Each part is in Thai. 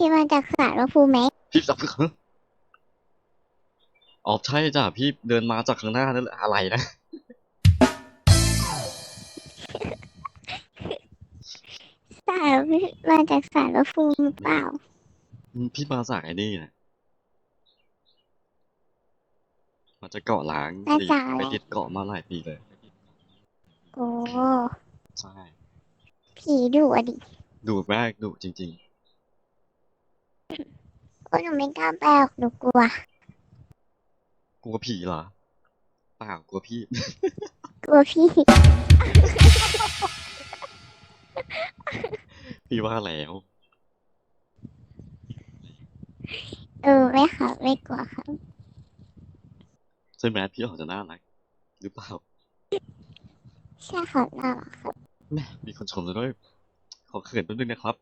พี่มาจากสารภูมิไหมพี่จับอ๋อใช่จ้ะพี่เดินมาจากข้างหน้านั่นแหละอะไรนะสารพี่มาจากสารภูมิหรือเปล่าอืมพี่มาจากไอ้นี่นะมาจากเกาะล้างมาจากอะไรไปติดเกาะมาหลายปีเลยโอ้ใช่ผีดุอะดิดุมากดุจริงโอ้หนูไม่กล้าไปหรอกหนูกลัวๆกลัวผีเหรอเปล่ากลัวพี่ กลัวพี่ พี่ว่าแล้วเออไม่ค่ะไม่กลัวค่ะใช่ไหมพี่ออกจะน่ารักหรือเปล่าใช่ค่ะน่ารักค่ะแม่มีคนชมแล้วด้วย ขอเขินแป๊บนึงนะครับ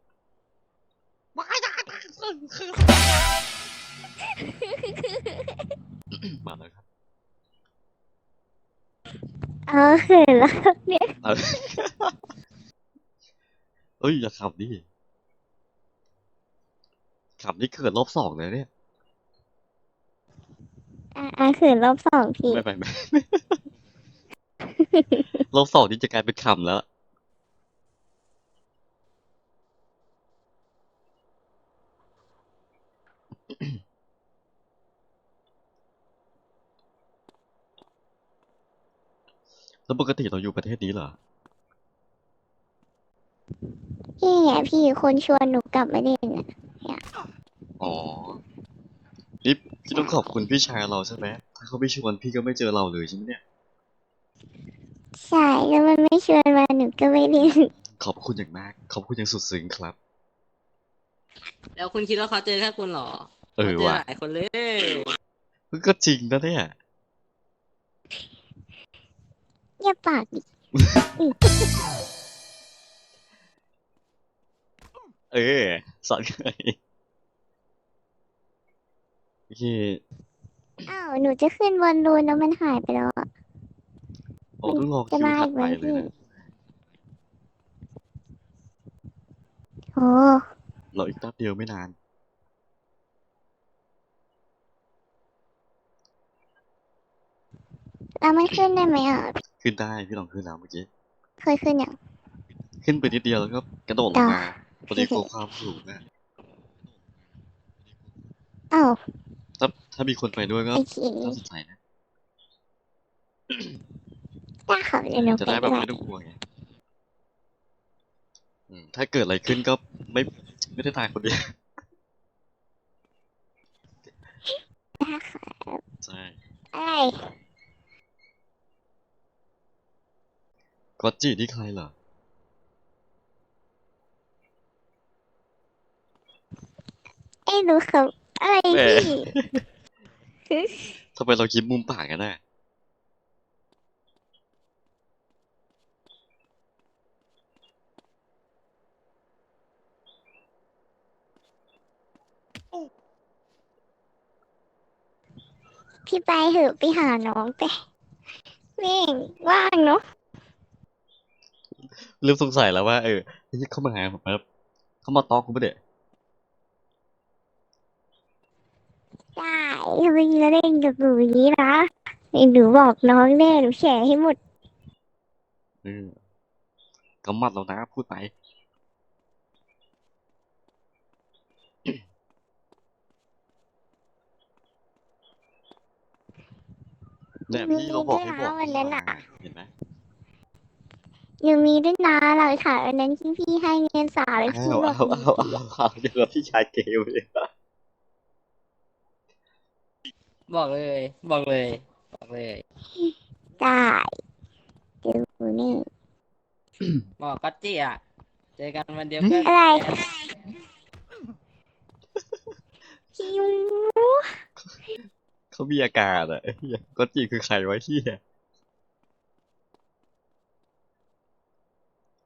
มาแล้วครับเออคือแล้วเนี่ยเอาเอ้ยอย่าขับดิขับนี่เกิดรอบสองเลยเนี่ย อะอะคือรอบสองพี่ไม่ไม่ไม่ รอบสองนี่จะกลายเป็นขำแล้ว แล้วปกติเราอยู่ประเทศนี้เหรอ พี่ไงพี่คนชวนหนูกลับมาเล่นน่ะอ๋อ นี่พี่ต้องขอบคุณพี่ชายเราใช่ไหม ถ้าเขาไม่ชวนพี่ก็ไม่เจอเราเลยใช่ไหมเนี่ย ใช่แล้วมันไม่ชวนมาหนูก็ไม่เล่นขอบคุณอย่างมาก ขอบคุณอย่างสุดซึ้งครับ แล้วคุณคิดว่าเขาเจอแค่คุณเหรอ เออขาเจอว่ะหลายคนเลยมันก็จริงนะเนี่ยเงียบปากดิเออสอนไงโอเคอ้าวหนูจะขึ้นบนรูนแล้วมันหายไปแล้วอะโอ้ต้องรอจะคิวมาถัดอีกไปไหมเลยพี่นะโอ้รออีกแป๊บเดียวไม่นาน แล้วมันขึ้นได้ไหมอะ ขึ้นได้พี่ลองขึ้นแล้วเมื่อกี้ เคยขึ้นอย่าง ขึ้นไปนิดเดียวแล้วก็กระโดดลงมาพอดีกลัวความสูงนะอ้าวถ้าถ้ามีคนไปด้วยก็โอเคน่าสนใจนะได้ค่ะเดี๋ยวหนูจะไปได้แบบด้วยไม่ต้องกลัวไงอืมถ้าเกิดอะไรขึ้นก็ไม่ไม่ได้ตายคนเดียวได้ค่ะใช่อะไร ก็จีนี่ใครเหรอเอ้ยรู้ครับอะไรแหม พี่ทำไมเราคิดมุมปากกันน่ะพี่ไปเถอะไปหาน้องไปแม่งว่างเนาะ เริ่มสงสัยแล้วว่าเออเฮ้ยเข้ามาหาผมแบบเข้ามาตอกกูปะเด็ได้ทำไมจะเล่นกับหนูอย่างนี้นะหนูบอกน้องแน่หนูแฉให้หมดเออก็มัดแล้วนะพูดไปเนี่ยพี่เราบอกให้บอกวันนั้นอะเห็นไหม หนูมีด้วยนะหลักฐานวันนั้นที่พี่ให้เงินสาวแล้วอ้าพี่วบอกอ้าวอ้าวอ้าวอ้าวเดี๋ยวกับพี่ชายเกลเลยบอกเลย บอกเลย บอกเลย ได้เดี๋ยวนี่ บอกก็จีอะ เจอกันวันเดียวก็อะไรพี่ยูเขามีอาการอะเหี้ยก็จีคือใครวะเฮีย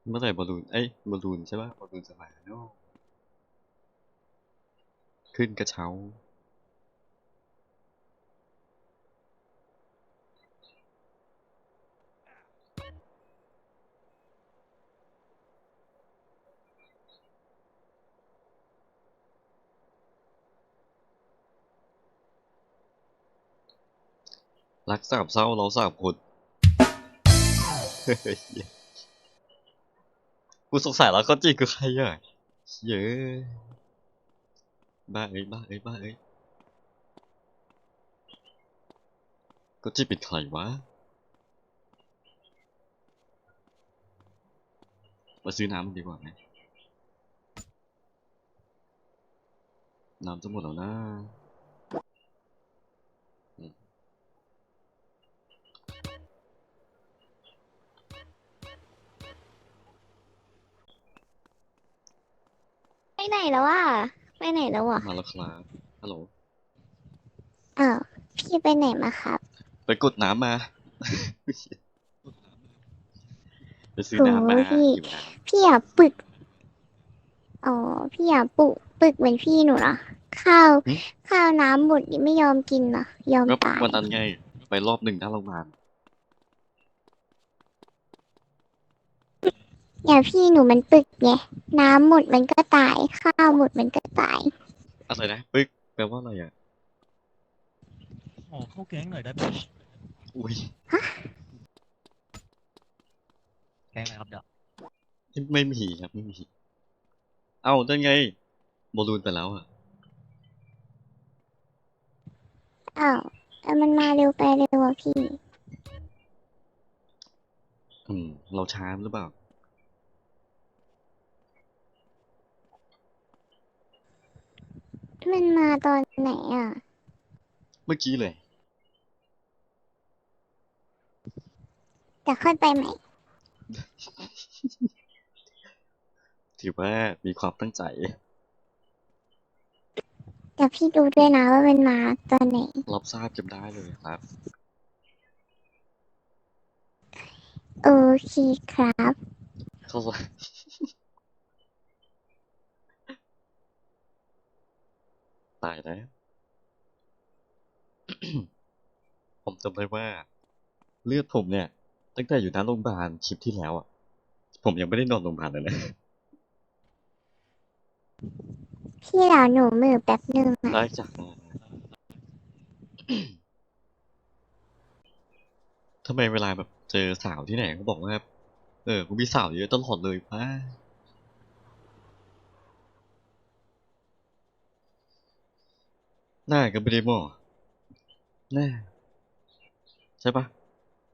เมื่อไหร่บอลลูน เอ้ยบอลลูนใช่ป่ะบอลลูนสะมาโนขึ้นกระเช้า รักสามเศร้าเราสามคนเกูสงสัยแล้วก็จีคือใครอะเย้ยบ้าเอ้ยบ้าเอ้ยบ้าเอ้ยก็จีเป็นใครวะมาซื้อน้ำดีกว่าไหมน้ำจะหมดแล้วนะ ไปไหนแล้วอะไปไหนแล้วอะมาแล้วครับฮัลโหลอ้าวพี่ไปไหนมาครับ ไปกดน้ำมา ไปซื้อน้ำมาโอ้พี่ หิวน้พี่อย่าปึกอ๋อพี่อย่าปุปึกเหมือนพี่หนูเหรอข้าวข้าวน้ำหมดนี่ไม่ยอมกินเหรอยอมำก็ตายวันนั้นไง ไปรอบหนึ่งหน้าโรงพยาบาล อย่าพี่หนูมันปึกไงน้ำหมดมันก็ตายข้าวหมดมันก็ตาย อะไรนะปึ๊กแปลว่าอะไรอะ ขอเข้าแก๊งหน่อยได้ไหมอุ้ยแก๊งอะไรครับเดี๋ยวไม่มีครับไม่มี เอ้าได้ไงโมลูนไปแล้วอะ อ้าวแต่มันมาเร็วไปเร็วอะพี่ อืม เราช้าหรือเปล่า มันมาตอนไหนอะ เมื่อกี้เลยแต่ค่อยไปใหม่ถือว่ามีความตั้งใจแต่พี่ดูด้วยนะว่ามันมาตอนไหน รับทราบจำได้เลยครับ โอเคครับ เข้าใจ ตายแล้ว ผมจำได้ว่า เลือดผมเนี่ย ตั้งแต่อยู่หน้าโรงพยาบาลคลิปที่แล้วอะ ผมยังไม่ได้นอนโรงพยาบาลเลยนะ พี่เหล่าหนูมือแป๊บหนึ่งอะได้จากนะทำไมเวลาแบบเจอสาวที่ไหนเขาบอกว่า เออกูมีสาวเยอะตลอดเลยป้า หน้าก็ไม่ได้หมอหน้า ใช่ปะ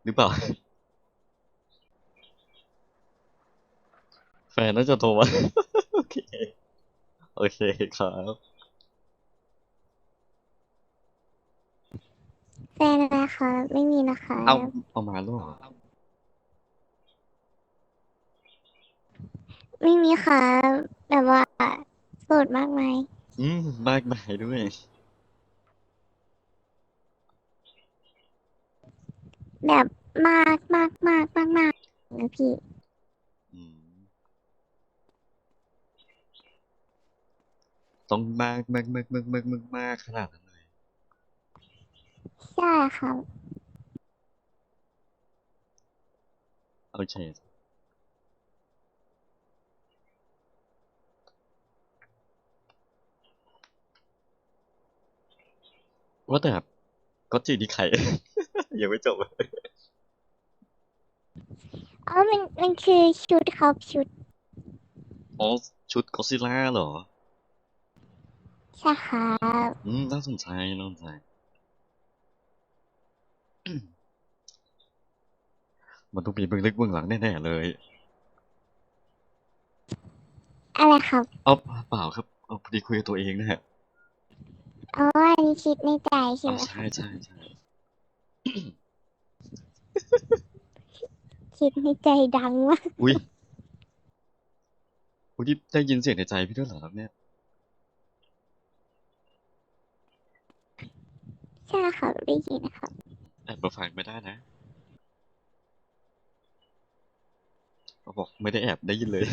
หรือเปล่า แฟนน่าจะโทรมาโอเค โอเคครับ แฟนนะคะ ไม่มีนะคะเอา เอามาแล้วเหรอไม่มีค่ะแบบว่าโสดมากไหมายอืมมากมายด้วย แบบมากมากมากมากมากนะพี่ อืมต้องมากมากมากมากมากมากมากขนาดนั้นเลยใช่ค่ะโอเคว่าแต่ก็จีนี่ใคร ยังไม่จบเลยอ๋อมันมันคือชุดครับชุดอ๋อชุดก็ซิล่าเหรอ ใช่ครับอืมน่าสนใจน่าสนใจมันต้องมีเบื้องลึกเบื้องหลังแน่ๆเลยอะไรครับเอาเปล่าครับเอาพอดีคุยกับตัวเองนะฮะอ๋ออันนี้คิดในใจใช่อ๋อไหม ใช่ใช่ใช่ คิดในใจดังมากอุ้ยอุ้ยนี่ได้ยินเสียงในใจพี่ด้วยเหรอครับเนี่ย ใช่ค่ะได้ยินนะครับแอบมาฟังไม่ได้นะเขาบอกไม่ได้แอบได้ยินเลย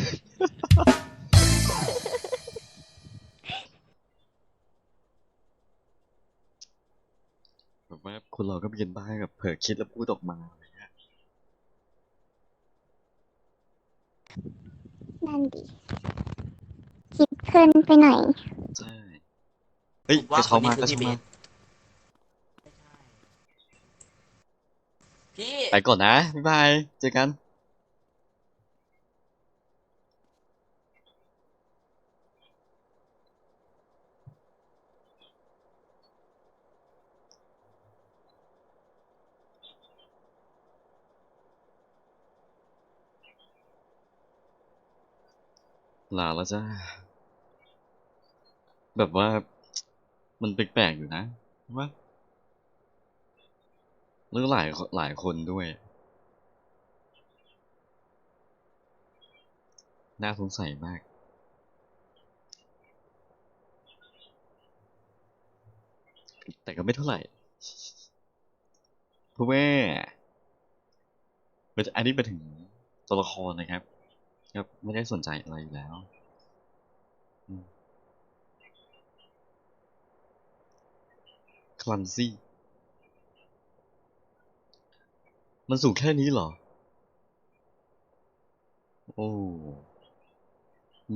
แบบว่าคนเราก็มีกันบ้างแบบเผลอคิดแล้วพูดออกมาอะไรเงี้ยนั่นดีคิดเพลินไปหน่อย ใช่เฮ้ยผมว่ากระเช้ามาคนนี้กระคือเช้าพี่มาเบสพี่ ไปก่อนนะบ๊ายบายเจอกัน ลาแล้วจ้า แบบว่ามันแปลกๆอยู่นะว่าแล้วหลายหลายคนด้วย น่าสงสัยมาก แต่ก็ไม่เท่าไหร่พราะว่อันนี้ไปถึงตัวละครนะครับ ครับไม่ได้สนใจอะไรอยู่แล้วคลันซี่ มันสูงแค่นี้เหรอ โอ้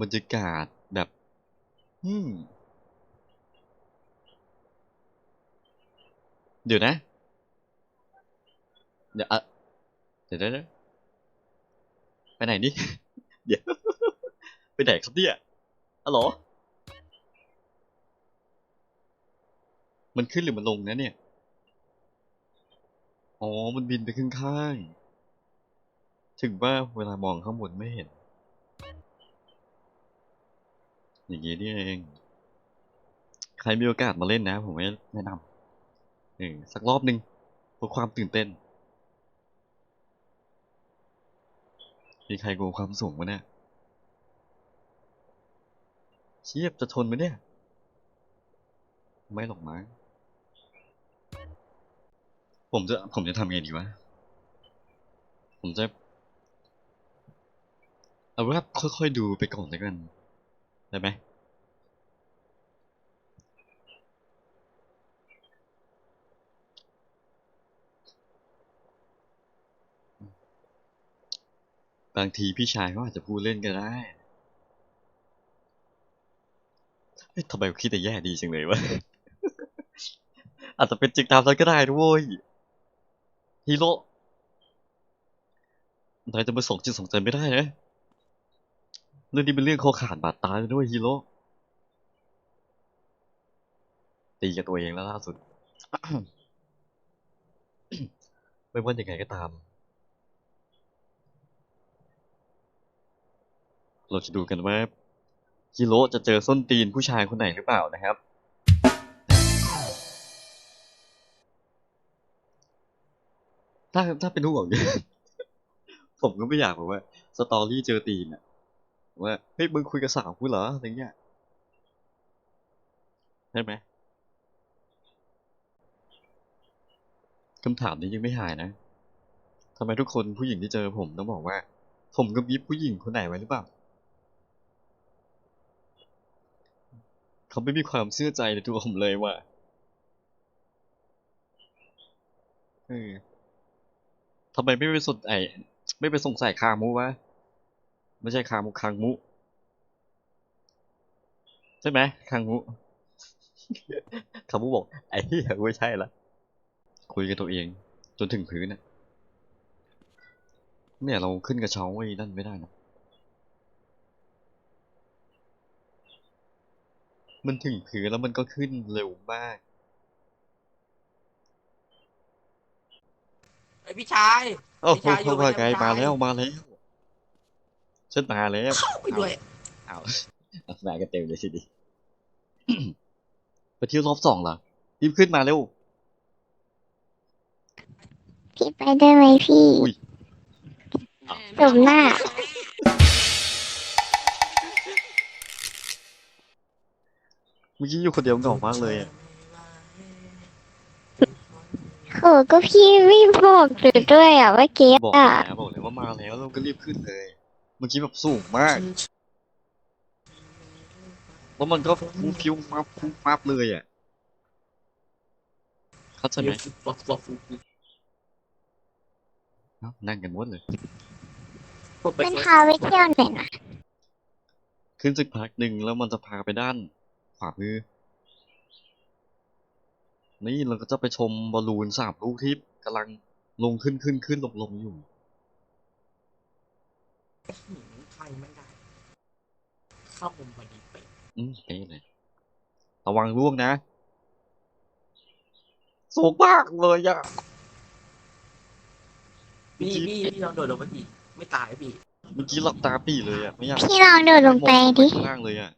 บรรยากาศแบบอืมเดี๋ยวนะ เดี๋ยวอะเดี๋ยวเดี๋ยวเดี๋ยวไปไหนนี่ เดี๋ยวไปไหนครับเนี่ยอ๋อเหรอ มันขึ้นหรือมันลงนะเนี่ย อ๋อ มันบินไปข้างข้างๆ ถึงว่าเวลามองข้างบนไม่เห็น อย่างนี้นี่เอง ใครมีโอกาสมาเล่นนะ ผมไม่แนะนำเออสักรอบหนึ่งเพื่อความตื่นเต้น มีใครกลัวความสูงมาเนี่ยเชียบจะทนไหมเนี่ย ไม่หรอกมั้งผมจะผมจะทำไงดีวะ ผมจะ เอาว่าค่อยๆดูไปก่อนแล้วกัน ได้ไหม บางทีพี่ชายเขาอาจจะพูดเล่นก็ได้ทำไมคิดแต่แย่ดีจังเลยวะ อาจจะเป็นจริงตามนั้นก็ได้ด้วยฮีโร่นายจะมาส่งจิตส่งใจไม่ได้นะ เรื่องนี้เป็นเรื่องคอขาดบาดตาเลยด้วยฮีโร่ ตีกับตัวเองแล้วล่าสุด ไม่ว่ายังไงก็ตาม เราจะดูกันว่าฮิโร่จะเจอส้นตีนผู้ชายคนไหนหรือเปล่านะครับ ถ้าถ้าเป็นห่วงเนี่ยผมก็ไม่อยากแบบว่าสตอรี่เจอตีนอะว่าเฮ้ยมึงคุยกับสาวกูเหรออะไรเงี้ยใช่ไหมคำถามนี้ยังไม่หายนะทำไมทุกคนผู้หญิงที่เจอผมต้องบอกว่า ผมกับยิบผู้หญิงคนไหนไว้หรือเปล่า เขาไม่มีความเชื่อใจในตัวผมเลยว่ะเออทำไมไม่ไปสนไอไม่ไปสงสัยคามุวะไม่ใช่คามุคางมุ ใช่ไหมคางมุคามุบอกไอ้เหี้ยไม่ใช่ละคุยกับตัวเอง จนถึงพื้นน่ะเนี่ยเราขึ้นกระเช้าไอ้นั่นไม่ได้นะ มันถึงพื้นแล้วมันก็ขึ้นเร็วมาก ไอยพี่ชาย โอ้โหพี่ชายอยู่ว่าไหมไงพี่ชายมาแล้วมาแล้วฉันมาแล้วเข้าไปด้วย เอาเอามากันเต็มเลยสิดิ ไปเที่ยวรอบสองเหรอรีบขึ้นมาเร็ว พี่ไปได้ไหมพี่อุ้ยสมหน้า เมื่อกี้อยู่คนเดียวเหงามากเลยอะโหก็พี่ไม่บอกหรือด้วยอะว่าเก๊บอกอะแล้วบอกเลยว่ามาแล้วเราก็รีบขึ้นเลย เมื่อกี้แบบสูงมาก แล้วมันก็ฟูฟิวมาฟูฟับเลยอะเข้าใจไหมเอ้านั่งกันหมดเลย เป็นพาไปเที่ยวไหนนะขึ้นสักพักหนึ่งแล้วมันจะพาไปด้าน ขวามือ นี่เราก็จะไปชมบอลลูนสามลูกที่กำลังลงขึ้นขึ้นขึ้นลงลงอยู่หืมใครไม่ได้เข้ามุมพอดีเป๊ะอืมเป๊ะเลยระวังร่วงนะ สูงมากเลยอะพี่พี่พี่ลองโดดลงไปพี่ไม่ตายพี่เมื่อกี้หลับตาปีเลยอะไม่อยากพี่ลองโดดลงไปดิ มองข้างล่างเลยอะเฮ้ย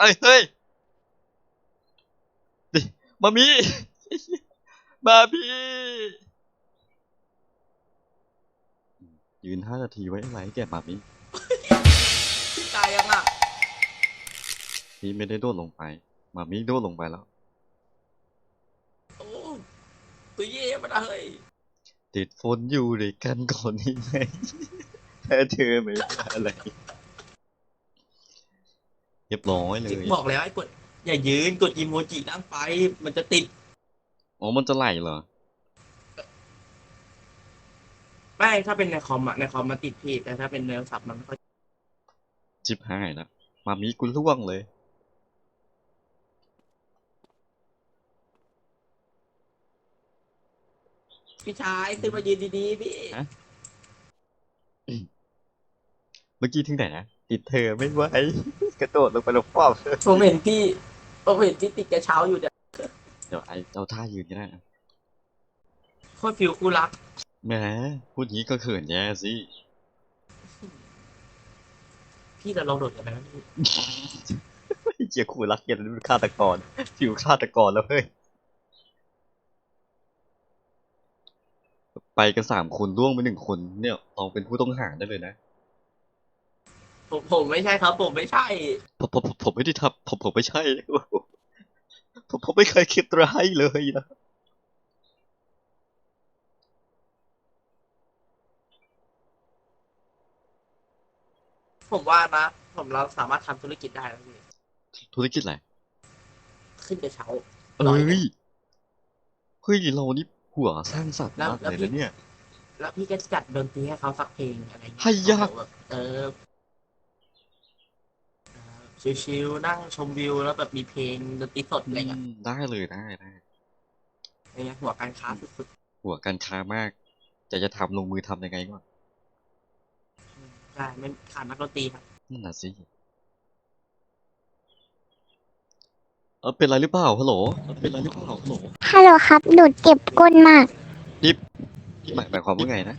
เอ้ยเฮ้ยดิมามีมาพี่ ยืนห้านาทีไว้อะไรแกมามีพี่ตายยังอะ พี่ไม่ได้โดดลงไป มามีโดดลงไปแล้ว โอ้ตัวเย่มาได้เฮ้ยติดฝนอยู่ด้วยกันก่อนนี้ไหมถ้าเธอไม่ว่าอะไร เรียบร้อยเลยบอกแล้วไอ้กดอย่ายืนกดอีโมจินั่งไป มันจะติดอ๋อมันจะไหลเหรอไม่ถ้าเป็นในคอมอะในคอมมันติดพี่แต่ถ้าเป็นในโทรศัพท์มันไม่ค่อยชิบหายแล้วมามีกูล่วงเลยพี่ชายขึ้นมายืนดีๆพี่ฮะเมื่อกี้ถึงไหนนะติดเธอไม่ไหว กระโดดลงไปลงป้อมผมเห็นพี่ผมเห็นพี่ติดกระเช้าอยู่เนี่ยเดี๋ยวไอเอาท่ายืนก็ได้นะโคตรฟิวคู่รักแหมพูดงี้ก็เขินแย่สิพี่เราลองโดดกันไหมพี่เจียคู่รักเกียรติเป็นฆาตกรฟิวฆาตกรแล้วเฮ้ยไปกันสามคนล่วงไปหนึ่งคนเนี่ยเราเป็นผู้ต้องหาได้เลยนะ ผมผมไม่ใช่ครับ ผมไม่ใช่ ผมผมผมผมไม่ได้ทำผมผมไม่ใช่ ผมผมไม่เคยคิดร้ายเลยนะ ผมว่านะ ผมเราสามารถทำธุรกิจได้แล้วพี่ธุรกิจอะไร ขึ้นกระเช้าเอ้ร้อยยหนึ่งเฮ้ยเรานี่หัวสร้างสรรค์แล้วมากแล้วเลยพี่นะเนี่ย แล้วพี่ก็จัดดนตรีให้เขาสักเพลงอะไรอย่างเงี้ให้ยากเขแบบเออเอ่อ ชิวๆนั่งชมวิวแล้วแบบมีเพลงดนตรีสดอะไรเงี้ยอืมได้เลยได้ได้อะไรเงี้ยหัวการค้าสุดหัวการค้ามาก จะจะทำลงมือทำยังไงก่อนๆใช่ไม่ขาดนักดนตรีครับนั่นน่ะสิเออเป็นไรหรือเปล่าฮัลโหลเออเป็นไรหรือเปล่าฮัลโหลฮัลโหลครับ หนูเจ็บก้นมาก หมายหมายความว่าไงนะ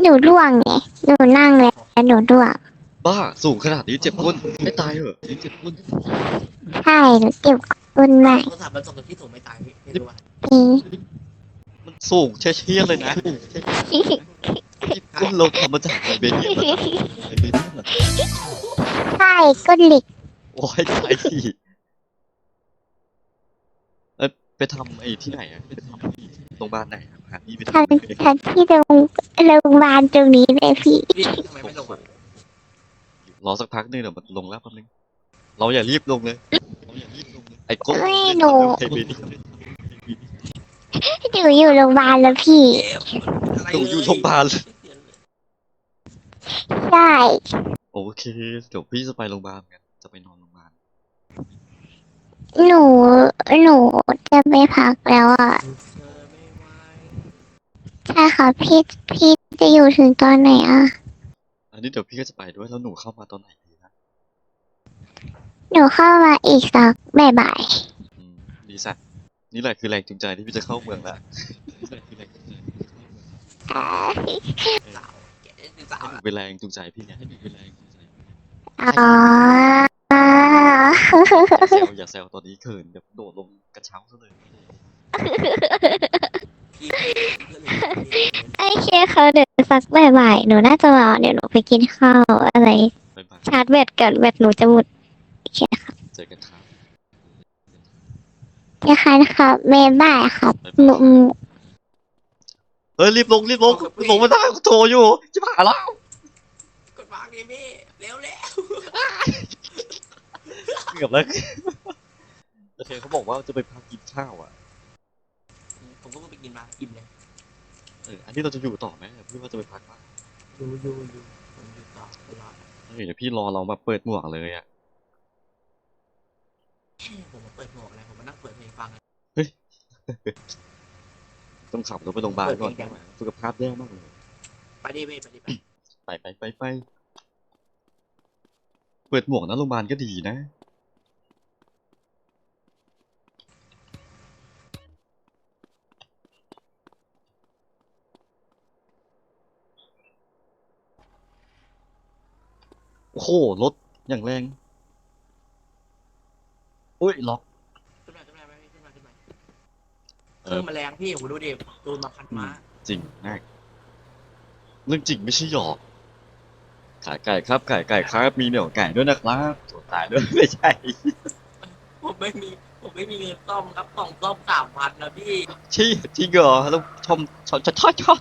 หนูร่วงไงหนูนั่งแล้วหนูร่วง บ้าสูงขนาดนี้เจ็บก้นไม่ตายเหรอเจ็บก้นใช่หนูเจ็บก้นมากโทรศัพท์มันส่งกับพี่สูงไม่ตายพี่ไม่รู้ว่านี่มันสูงเชี่ยๆเลยนะก้นเราทำมาจากไอเบเนียนเหรอไอเบเนียนเหรอใช่ก้นเหล็กโอ้ยตายสิเอ้ยไปทำไอ้ที่ไหนอะไปทำที่โรงพยาบาลไหนอะหาที่ไปทันทำทันที่โรงโรงพยาบาลตรงนี้เลยพี่ พี่ทำไมไม่ลงอะ รอสักพักหนึงเดี๋ยวมันลงแล้วแป๊บนึงเราอย่ารีบลงเลยเราอย่ารีบลงเลยไอ้ก้นไม่หนู ไอ้เบเนียนหนูอยู่โรงพยาบาลแล้วพี่เจ็บอะไรหนูอยู่โรงพยาบาลใช่โอเคเดี๋ยวพี่จะไปโรงพยาบาลกันจะไปนอนโรงพยาบาลหนู หนูจะไปพักแล้วอะเธอไม่ไหวใช่ค่ะพี่ พี่จะอยู่ถึงตอนไหนอะ อันนี้เดี๋ยวพี่ก็จะไปด้วยแล้วหนูเข้ามาตอนไหนดีนะหนูเข้ามาอีกสักบ่ายอืมดีสักนี่แหละคือแรงจูงใจที่พี่จะเข้าเมืองละๆอ่าสาวแกเป็นสาวให้หนูเป็นแรงจูงใจพี่เนี่ยให้หนูเป็นแรงจูงใจอ๋ออย่าแซวอย่าแซวตอนนี้เขินเดี๋ยวโดดลงกระเช้าซะเลย พี่ไอ้เคเขาเดี๋ยวสักบ่ายๆหนูน่าจะรอเดี๋ยวหนูไปกินข้าวอะไร บ๊ายบายชาร์จแบตก่อนแบตหนูจะหมดโอเคค่ะเจอกันครับนะคะนะครับบ๊ายบายครับบ๊ายหนูบายเฮ้ยรีบลงรีบลงลงมาได้กูโทรอยู่จะผ่าแล้วกดวางดิพี่เร็วเร็วเกือบแล้ว แต่เธอเขาบอกว่าจะไปพักกินข้าวอะผม ก็เพิ่งไปกินมาอิ่มเลยเอออันนี้เราจะอยู่ต่อไหมพี่ว่าจะไปพักบ้างยูยูยูผมอยู่ต่อตลอดเฮ้ยเดี๋ยวพี่รอเรามาเปิดหมวกเลยอะผมมาเปิดหมวกอะไรผมมานั่งเปิดเพลงฟังตต้องขับรถไปโรงพยาบาลก่อนเปิดเพลงดังสุขภาพแย่มากเลยไปดิไปไปดิไปไปไปไปไปเปิดหมวกนะโรงพยาบาลก็ดีนะ โอ้โหรถอย่างแรงอุ้ยล็อก ขึ้นมาขึ้นมาไปขึ้นมาขึ้นมาเอเพิ่อมแมลงพี่โหดูดิโดนมาพันม้าจริงมากเรื่องจริงไม่ใช่หยอกขายไก่ครับขายไก่ครับ มีเหนียวไก่ด้วยนะครับตัวตายด้วยไม่ใช่ ผมไม่มีผมไม่มีเงินซ่อมครับกล่องซ่อมสามพันนะพี่ชี้จริงเหรอแล้วชมชมชอบชอบชอบ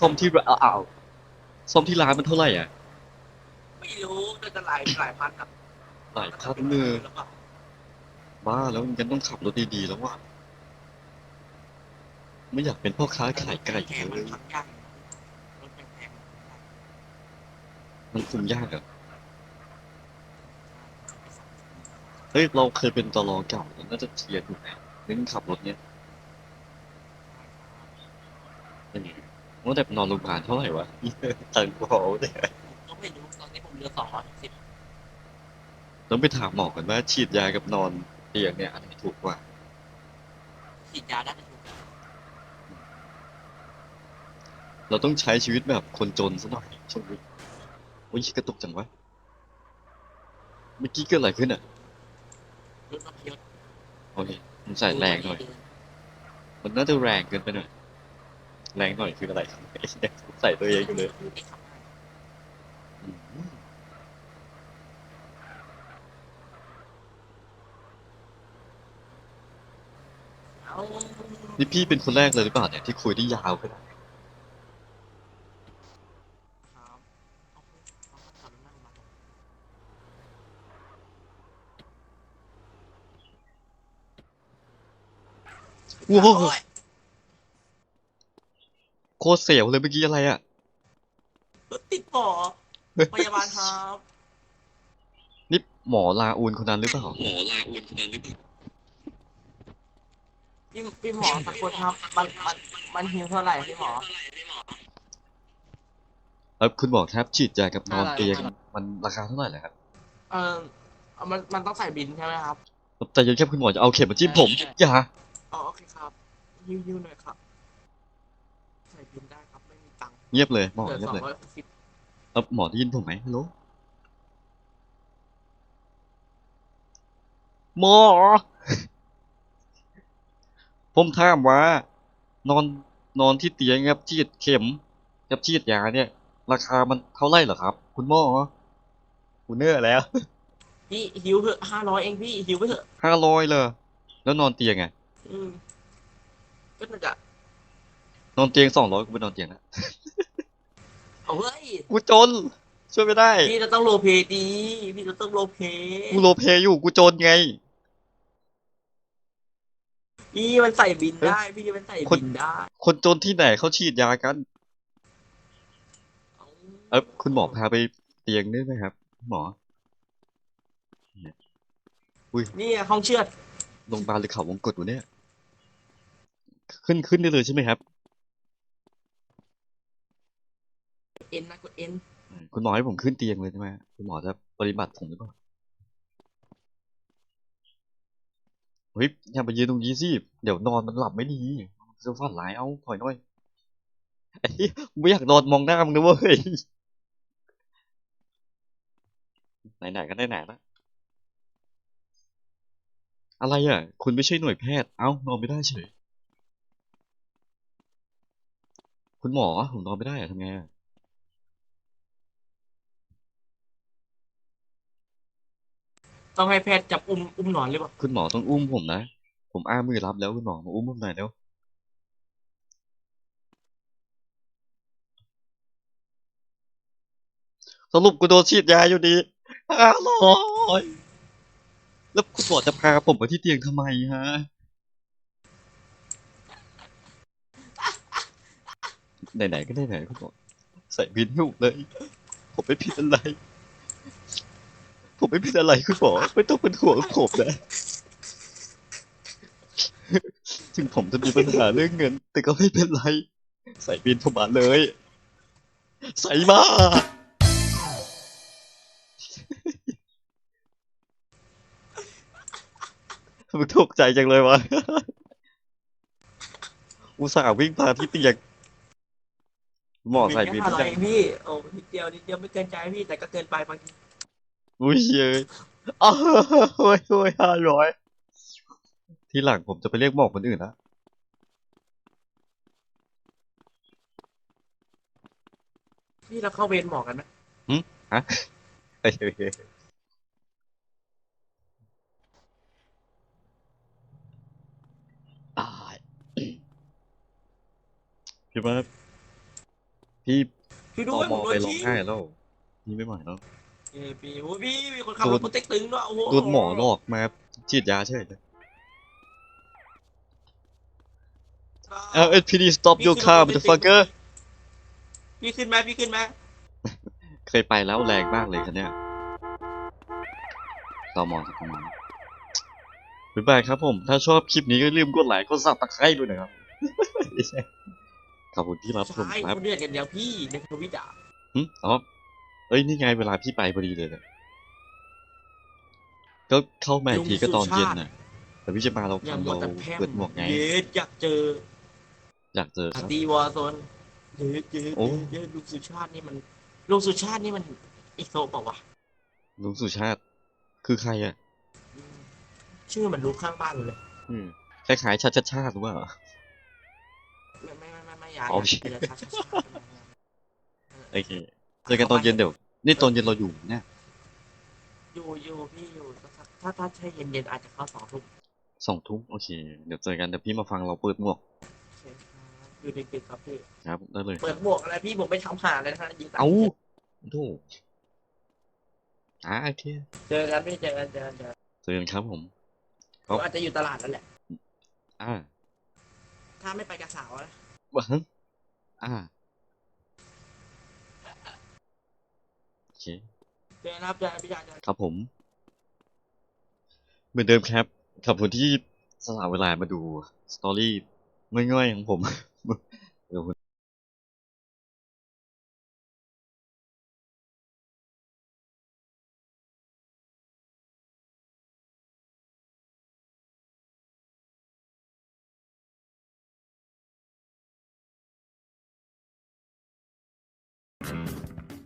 ส้มที่ร้านเอาเอาส้มที่ร้านมันเท่าไหร่อะไม่ รู้น่าจะหลายหลายพันอะหลายพันเนื้อแล้วก็บ้าแล้วมันต้องขับรถดีๆแล้วว่ะไม่อยากเป็นพ่อค้าขายไก่แพงเลมันยขับยากรถแพงมันคุมยากอะเฮ้ย เราเคยเป็นตลอเก่าเราน่าจะเทียร์ถูกไหมเรื่องขับรถเนี้ยเป็นไงว่าแต่นอนโรงพยาบาลเท่าไหร่วะตังค์พอเนี่ย ลือสองร้อยสิบต้องไปถามหมอกันว่าฉีดยากับนอนเตียงเนี่ยอันไหนถูกกว่า ฉีดยาได้จะถูกกว่าเราต้องใช้ชีวิตแบบคนจนซะหน่อยช่วงนี้โอ้ยกระตุกจังวะเมื่อกี้เกิดอะไรขึ้นอะรถน้ำยศโอเคมันใส่แรงหน่อย มันน่าจะแรงเกินไปหน่อยแรงหน่อยคืออะไรใส่ตัวเองอยู่เลย อืม เอา นี่พี่เป็นคนแรกเลยหรือเปล่าเนี่ยที่คุยได้ยาวขนาดนี้ครับเอาเอาเอาขับรถนั่งมาโอ้โหโอ้ยโคตรเสียวเลยเมื่อกี้อะไรอะรถติดหมอพยาบาลครับ นี่หมอลาอูนคนนั้นหรือเปล่า พี่พี่หมอสักคนครับ มันมันมันหิวเท่าไหร่พี่หมอ แล้วคุณหมอครับฉีดยากับนอนเตียงมันราคาเท่าไหร่เลยครับเออเอามันมันต้องใส่บินใช่ไหมครับแต่ยังแค่คุณหมอจะเอาเข็มมาจิ้มผมอย่าอ๋อโอเคครับฮิวฮิวหน่อยครับ ใส่บินได้ครับไม่มีตังค์เงียบเลยหมอเหลือเงียสบองเลยร้อยหกสิบแล้วหมอได้ยินผมไหมฮัลโหลหมอ ผมถามว่านอนนอนที่เตียงกับฉีดเข็มกับฉีดยาเนี่ย ราคามันเท่าไหร่เหรอครับ คุณหมอคุณเนื้อแล้วพี่ฮิวเถอะห้าร้อยเองพี่ฮิวไปเถอะห้าร้อยเลยแล้วนอนเตียงไงอืมก็น่าจะนอนเตียงสองร้อยกูไปนอนเตียงนะเอาเฮ้ยกูจน ช่วยไม่ได้ พี่จะต้องโรลเพลย์ดี พี่จะต้องโรลเพลย์กูโลเพอยู่กูจนไง พี่มันใส่บินได้ พี่มันใส่คนบินได้คนจนที่ไหนเขาฉีดยากัน เออคุณหมอพาไปเตียงได้ไหมครับ หมอนี่ไงห้องเชือดโรงพยาบาลหรือเขาวงกตวะเนี่ย ขึ้นขึ้นได้เลยใช่ไหมครับ เอ็นนะกดเอ็นอืมคุณหมอให้ผมขึ้นเตียงเลยใช่ไหมคุณหมอจะปฏิบัติผมหรือเปล่า เฮ้ยอย่าไปยืนตรงนี้สิเดี๋ยวนอนมันหลับไม่ดีจะฝันร้ายเอาถอยหน่อยไอ้เฮ้ยไม่อยากนอนมองหน้ามึงนะเว้ยไหนๆก็ได้ไหนละอะไรอะ คุณไม่ใช่หน่วยแพทย์ เอ้านอนไม่ได้เฉย คุณหมอผมนอนไม่ได้อะทำไงอะ ต้องให้แพทย์จับอุ้มอุ้มหนอนหรือเปล่าคุณหมอต้องอุ้มผมนะ ผมอ้ามือรับแล้วคุณหมอมาอุ้มผมหน่อยเร็วสรุปกูโดนฉีดยาอยู่ดีห้าร้อยแล้วคุณหมอจะพาผมไปที่เตียงทำไมฮะ ไหนๆก็ได้ไหนคุณหมอใส่บินให้ผมเลย ผมไม่ผิดอะไร ผมไม่ผิดอะไรคุณหมอไม่ต้องเป็นห่วงผมนะ ถึงผมจะมีปัญหาเรื่องเงิน แต่ก็ไม่เป็นไร ใส่บินผมมาเลย ใส่มา มึงตกใจจังเลยวะ อุตส่าห์วิ่งมาที่เตียงหมอใส่บินแค่จัง พี่โอ้นิดเดียวนิดเดียวไม่เกินใจพี่แต่ก็เกินไปบางที อุ้ยเย้ยอ้โอ้ยโอ้ยห้าร้อยทีหลังผมจะไปเรียกหมอกคนอื่นนะพี่เราเข้าเวรหมอกันไหมฮะเฮ้ยเฮ้ยเฮ้ยตายพี่ว่าพี่พี่ตดูอหมอโดไปนร้องชี้ไห้แล้วพี่ไม่ไหวแล้ว เอ้ยพี่โอ้ยพี่มีคนขับรถโปรเต็กตึงด้วยโอ้โหโดนหมอหลอกมาฉีดยาใช่ไหมเออ LPD stop your car motherfucker พี่ขึ้นไหมพี่ขึ้นไหมเคยไปแล้วแรงมากเลยคันเนี้ยตอมอสักประมาณบ๊ายบายครับผม ถ้าชอบคลิปนี้ก็ลืมกดไลค์กดซับตะไคร้ด้วยนะครับขอบคุณที่รับชมใช่ครับคนเดือดกันเดียวพี่ในทวิตอะหึอ๋อ เอ้ยนี่ไงเวลาพี่ไปพอดีเลยเนี่ยก็เข้ามาอีกทีก็ตอนเย็นน่ะ แต่พี่จะมาเราอย่างทำหมเราดแต่แพร่เปิดหมวกไง เย็ดอยากเจออยากเจอคอารับ ร์ตีวอร์โซนเย็ดเย็ดโอ้ เย็ดเย็ดลุงสุชาตินี่มันลุงสุชาตินี่มันอีกโซเปล่าวะลุงสุชาติ คือใครอะอืมชื่อเหมันลุงข้างบ้านเลยอืมคล้ายๆชาติชาติชาติหรือเปล่า ไม่ไม่ไม่ไม่ไม่อยากอ๋อ อยากจะช้าช้าช้าโอเคเจอกันตอนเย็นเดี๋ยว นี่ตอนเย็นเราอยู่เนี่ย อยู่อยู่พี่อยู่ถ้าถ้าใช่เย็นเย็นๆอาจจะเข้าสองทุ่มสองทุ่มโอเค เดี๋ยวเจอกันเดี๋ยวพี่มาฟังเราเปิดหมวกโอเคครับอยู่ดึกๆครับพี่ ครับ ได้เลย เปิดหมวกอะไรพี่ผมไปทำหาเลยนะฮะยิงตมเอาโธ่อ่าโอเคเจอกันพี่เจอกันเจอกันเจอกันเจอกันครับผมผครับ มอาจจะอยู่ตลาดนั่นแหละ อ่าถ้าไม่ไปกับสาวนะวะอ่า โอ เคเจอกันครับเจอกันพี่ชายเจอกันครับผม เหมือนเดิมครับ ขอบคุณที่สละเวลามาดูสตอรี่ง่อยๆของผมเดี๋ยว